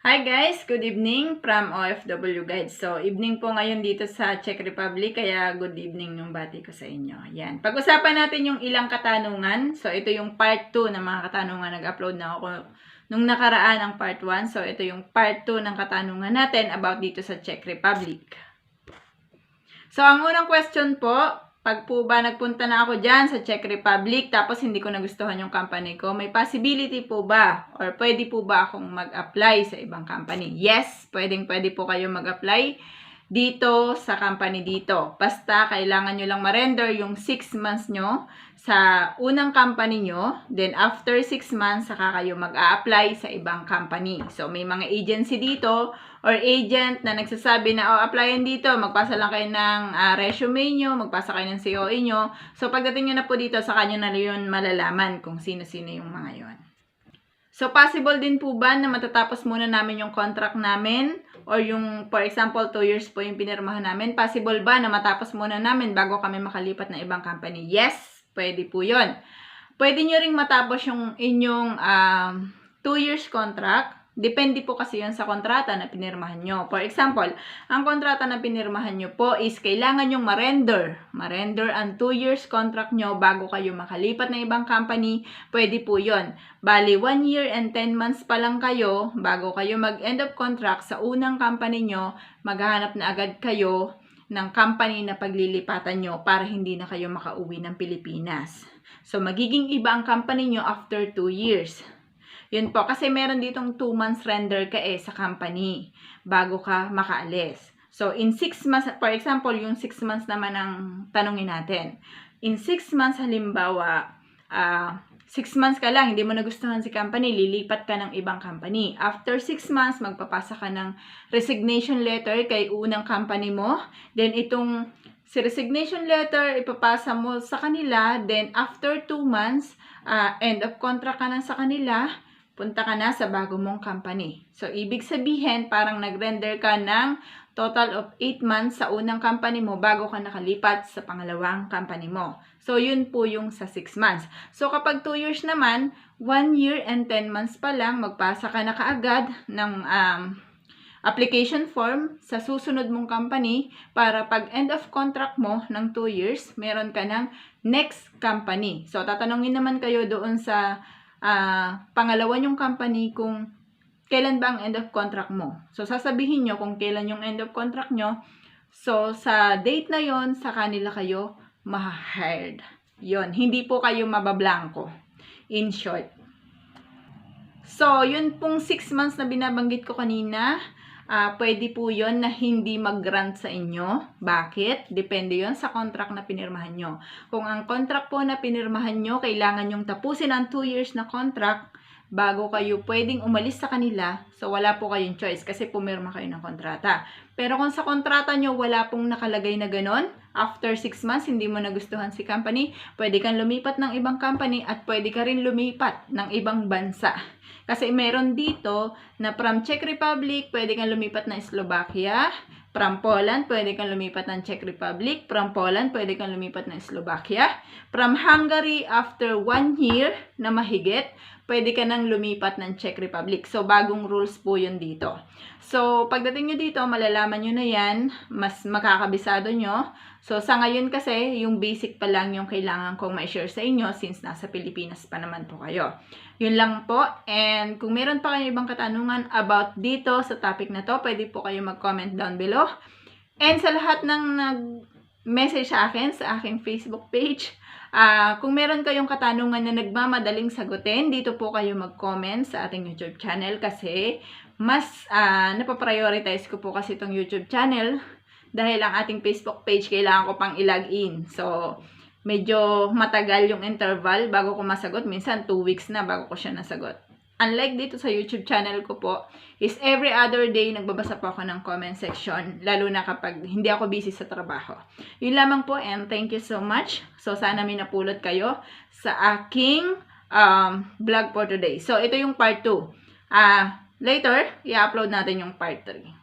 Hi guys! Good evening from OFW Guide. So, evening po ngayon dito sa Czech Republic, kaya good evening yung bati ko sa inyo. Yan. Pag-usapan natin yung ilang katanungan. So, ito yung part 2 ng mga katanungan. Nag-upload na ako nung nakaraan ang part 1. So, ito yung part 2 ng katanungan natin about dito sa Czech Republic. So, ang unang question po, pag po ba nagpunta na ako dyan sa Czech Republic tapos hindi ko nagustuhan yung company ko, may possibility po ba or pwede po ba akong mag-apply sa ibang company? Yes, pwedeng pwede po kayo mag-apply dito sa company dito. Basta kailangan nyo lang ma-render yung 6 months nyo sa unang company nyo. Then after 6 months, saka kayo mag-a-apply sa ibang company. So may mga agency dito or agent na nagsasabi na, oh, applyan dito, magpasa lang kayo ng ah, resume nyo, magpasa kayo ng COE nyo. So, pagdating nyo na po dito, sa kanyo na yun malalaman kung sino-sino yung mga yon. So, possible din po ba na matatapos muna namin yung contract namin? Or yung, for example, 2 years po yung pinirmahan namin. Possible ba na matapos muna namin bago kami makalipat ng ibang company? Yes, pwede po yon. Pwede nyo ring matapos yung inyong 2 years contract Depende po kasi yun sa kontrata na pinirmahan nyo. For example, ang kontrata na pinirmahan nyo po is kailangan nyong ma-render. Ma-render ang 2 years contract nyo bago kayo makalipat ng ibang company. Pwede po yun. Bali, 1 year and 10 months pa lang kayo bago kayo mag-end of contract sa unang company nyo, maghahanap na agad kayo ng company na paglilipatan nyo para hindi na kayo makauwi ng Pilipinas. So, magiging iba ang company nyo after 2 years. Yun po, kasi meron ditong 2 months render ka eh sa company bago ka makaalis. So, in 6 months, for example, yung 6 months naman ang tanongin natin. In 6 months, halimbawa, uh, 6 months ka lang, hindi mo nagustuhan si company, lilipat ka ng ibang company. After 6 months, magpapasa ka ng resignation letter kay unang company mo. Then, itong si resignation letter, ipapasa mo sa kanila. Then, after 2 months, uh, end of contract ka na sa kanila punta ka na sa bago mong company. So, ibig sabihin, parang nag-render ka ng total of 8 months sa unang company mo bago ka nakalipat sa pangalawang company mo. So, yun po yung sa 6 months. So, kapag 2 years naman, 1 year and 10 months pa lang, magpasa ka na kaagad ng um, application form sa susunod mong company para pag end of contract mo ng 2 years, meron ka ng next company. So, tatanungin naman kayo doon sa uh, pangalawa yung company kung kailan ba ang end of contract mo. So, sasabihin nyo kung kailan yung end of contract nyo. So, sa date na yon sa kanila kayo ma-hired. Yon, hindi po kayo mabablanko. In short. So, yun pong 6 months na binabanggit ko kanina, uh, pwede po yon na hindi mag-grant sa inyo. Bakit? Depende yon sa contract na pinirmahan nyo. Kung ang contract po na pinirmahan nyo, kailangan yung tapusin ang 2 years na contract bago kayo pwedeng umalis sa kanila, so wala po kayong choice kasi pumirma kayo ng kontrata. Pero kung sa kontrata nyo wala pong nakalagay na ganon, after 6 months hindi mo nagustuhan si company, pwede kang lumipat ng ibang company at pwede ka rin lumipat ng ibang bansa. Kasi meron dito na from Czech Republic, pwede kang lumipat ng Slovakia. From Poland, pwede kang lumipat ng Czech Republic. From Poland, pwede kang lumipat ng Slovakia. From Hungary, after one year na mahigit, pwede ka nang lumipat ng Czech Republic. So, bagong rules po yun dito. So, pagdating nyo dito, malalaman nyo na yan, mas makakabisado nyo. So, sa ngayon kasi, yung basic pa lang yung kailangan kong ma-share sa inyo since nasa Pilipinas pa naman po kayo. Yun lang po. And kung meron pa kayo ibang katanungan about dito sa topic na to, pwede po kayo mag-comment down below. And sa lahat ng nag-message sa akin sa aking Facebook page, uh, kung meron kayong katanungan na nagmamadaling sagutin, dito po kayo mag-comment sa ating YouTube channel kasi mas uh, napaprioritize ko po kasi itong YouTube channel dahil ang ating Facebook page kailangan ko pang i-log in. So, medyo matagal yung interval bago ko masagot. Minsan, 2 weeks na bago ko siya nasagot. Unlike dito sa YouTube channel ko po, is every other day nagbabasa po ako ng comment section, lalo na kapag hindi ako busy sa trabaho. Yun lamang po and thank you so much. So sana may napulot kayo sa aking um, vlog for today. So ito yung part 2. Ah, uh, later, i-upload natin yung part 3.